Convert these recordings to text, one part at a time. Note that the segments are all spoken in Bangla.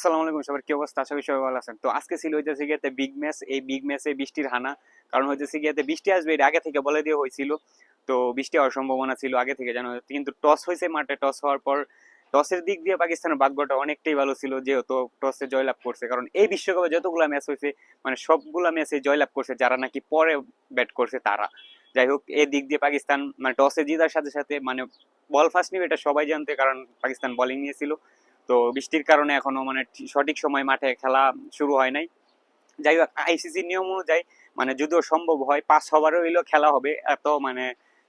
আসসালামু আলাইকুম সবার, কি অবস্থা? আশা সবাই ভালো আছেন। তো আজকে ছিল হইতেছে গিয়ে বিগ ম্যাচ এই বিগ ম্যাচে বৃষ্টির হানা। কারণ হইতেছে গিয়ে বৃষ্টি আসবে আগে থেকে বলে দিয়ে হয়েছিল। তো বৃষ্টি হওয়ার সম্ভাবনা ছিল আগে থেকে। কিন্তু টস হয়েছে মাঠে। টস হওয়ার পর টসের দিক দিয়ে পাকিস্তানের ভাগ্যটা অনেকটাই ভালো ছিল, যেহেতু টসে জয়লাভ করছে। কারণ এই বিশ্বকাপে যতগুলো ম্যাচ হয়েছে মানে সবগুলা ম্যাচে জয়লাভ করছে, যারা নাকি পরে ব্যাট করছে তারা। যাই হোক, এই দিক দিয়ে পাকিস্তান মানে টসে জিতার সাথে সাথে মানে বল ফার্স্ট নিবে এটা সবাই জানতে, কারণ পাকিস্তান বলিং নিয়েছিল। তো বৃষ্টির কারণে এখনও মানে সঠিক সময় মাঠে খেলা শুরু হয় নাই। যাই হোক আইসিসির নিয়ম অনুযায়ী মানে যদিও সম্ভব হয় পাঁচ ওভারও হইলেও খেলা হবে, এত মানে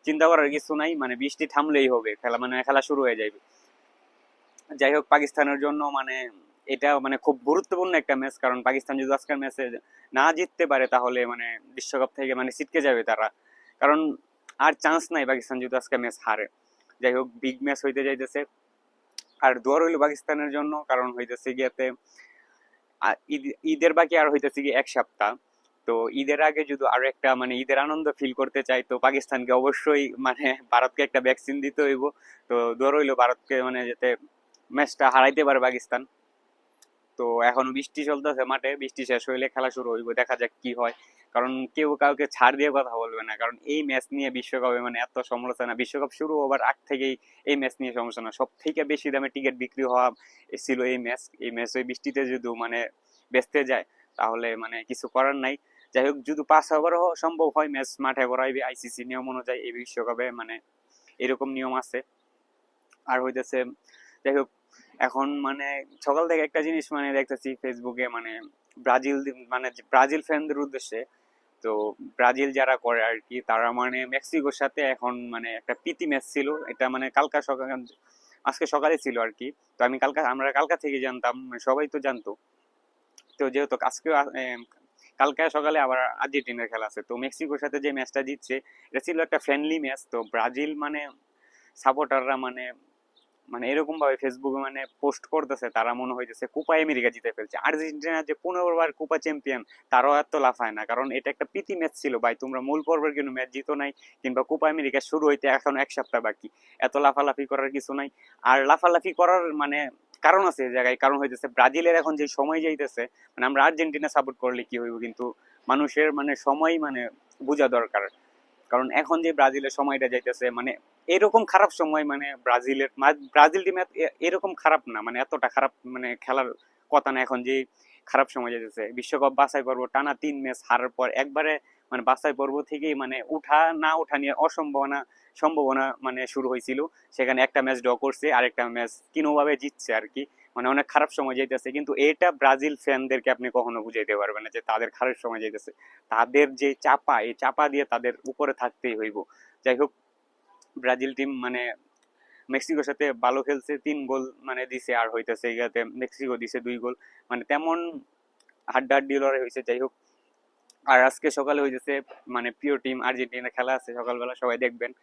চিন্তা করার কিছু নাই মানে বৃষ্টি থামলেই হবে, খেলা মানে খেলা শুরু হয়ে যাবে। যাই হোক, পাকিস্তানের জন্য মানে এটা মানে খুব গুরুত্বপূর্ণ একটা ম্যাচ কারণ পাকিস্তান যদি আজকের ম্যাচে না জিততে পারে তাহলে মানে বিশ্বকাপ থেকে মানে ছিটকে যাবে তারা। কারণ আর চান্স নাই পাকিস্তান যদি আজকে ম্যাচ হারে। যাই হোক বিগ ম্যাচ হইতে যাইতেছে। আর দোয়ার হইল পাকিস্তানের জন্য, কারণ হইতেছে গিয়াতে ঈদ- ঈদের বাকি আর হইতেছে কি এক সপ্তাহ। তো ঈদের আগে যদি আরও একটা মানে ঈদের আনন্দ ফিল করতে চাই, তো পাকিস্তানকে অবশ্যই মানে ভারতকে একটা ভ্যাকসিন দিতে হইব। তো দোয়ার হইল ভারতকে মানে যাতে ম্যাচটা হারাইতে পারে পাকিস্তান। তো এখনও বৃষ্টি চলতেছে মাঠে, বৃষ্টি শেষ হইলে খেলা শুরু হইব, দেখা যাক কি হয়। কারণ কেউ কাউকে ছাড় দিয়ে কথা বলবে না। কারণ এই ম্যাচ নিয়ে বিশ্বকাপে মানে এত সমালোচনা, বিশ্বকাপ শুরু হবার আগ থেকেই এই ম্যাচ নিয়ে সমালোচনা। সব থেকে বেশি দামে টিকিট বিক্রি হওয়া ছিল এই ম্যাচ এই ম্যাচ ওই বৃষ্টিতে যদি মানে বেচতে যায়, তাহলে মানে কিছু করার নাই। যাই হোক, যদি পাঁচ ওভারও সম্ভব হয় ম্যাচ মাঠে করাইবে আইসিসি নিয়ম অনুযায়ী এই বিশ্বকাপে মানে এরকম নিয়ম আছে। আর হইতেছে, যাই হোক, এখন মানে সকাল থেকে একটা জিনিস মানে দেখতেছি ফেসবুকে মানে ব্রাজিল মানে ব্রাজিল ফ্যানদের উদ্দেশ্যে তো ব্রাজিল যারা করে আর কি তারা মানে মেক্সিকোর সাথে এখন মানে একটা প্রীতি ম্যাচ ছিল। এটা মানে কালকা সকাল, আজকে সকালে ছিল আর কি তো আমি কালকা, আমরা কালকা থেকে জানতাম মানে সবাই তো জানতো। তো যেহেতু আজকে কালকে সকালে আবার আর্জেন্টিনার খেলা আছে। তো মেক্সিকোর সাথে যে ম্যাচটা জিতছে, এটা ছিল একটা ফ্রেন্ডলি ম্যাচ তো ব্রাজিল মানে সাপোর্টাররা মানে মানে এরকম ভাবে ফেসবুকে মানে পোস্ট করতেছে, তারা মনে হইতেছে কোপা আমেরিকা জিতে ফেলছে। আর্জেন্টিনা যে পনেরো বার কোপা চ্যাম্পিয়ন তারাও এত লাফায় না। কারণ এটা একটা প্রীতি ম্যাচ ছিল। ভাই, তোমরা মূল পর্বের কোনো ম্যাচ জিতো নাই, কিংবা কোপা আমেরিকা শুরু হইতে এখন এক সপ্তাহ বাকি। এত লাফালাফি করার কিছু নাই। আর লাফালাফি করার মানে কারণ আছে এই জায়গায়। কারণ হইতেছে ব্রাজিলের এখন যে সময় যাইতেছে মানে আমরা আর্জেন্টিনা সাপোর্ট করলে কি হইব? কিন্তু মানুষের মানে সময় মানে বোঝা দরকার। কারণ এখন যে ব্রাজিলের সময়টা যাইতেছে মানে এরকম খারাপ সময় মানে ব্রাজিলের ব্রাজিল টিম এরকম খারাপ না মানে এতটা খারাপ মানে খেলার কথা না এখন যে খারাপ সময় যাইতেছে। বিশ্বকাপ বাছাই পর্ব টানা তিন ম্যাচ হারার পর একবারে মানে বাছাই পর্ব থেকেই মানে উঠা, না উঠা নিয়ে অসম্ভাবনা, সম্ভাবনা মানে শুরু হয়েছিল। সেখানে একটা ম্যাচ ড্র করছে আর একটা ম্যাচ কিনোভাবে জিতছে আর কি মানে অনেক খারাপ সময় যাইতেছে, কিন্তু এটা ব্রাজিল ফ্যানদেরকে আপনি কখনো বুঝাইতে পারবেন না যে তাদের খারাপ সময় যাইতেছে। তাদের যে চাপা, এই চাপা দিয়ে তাদের উপরে থাকতেই হইব। যাই হোক, ব্রাজিল টিম মানে মেক্সিকোর সাথে ভালো খেলছে, তিন গোল মানে দিছে, আর হইতেছে এগাতে মেক্সিকো দিছে দুই গোল। মানে তেমন হাড্ডাহাড্ডি লড়াই হয়েছে যাই হোক। আর আজকে সকালে হয়েছে মানে প্রিয় টিম আর্জেন্টিনা খেলা আছে সকালবেলা সবাই দেখবেন।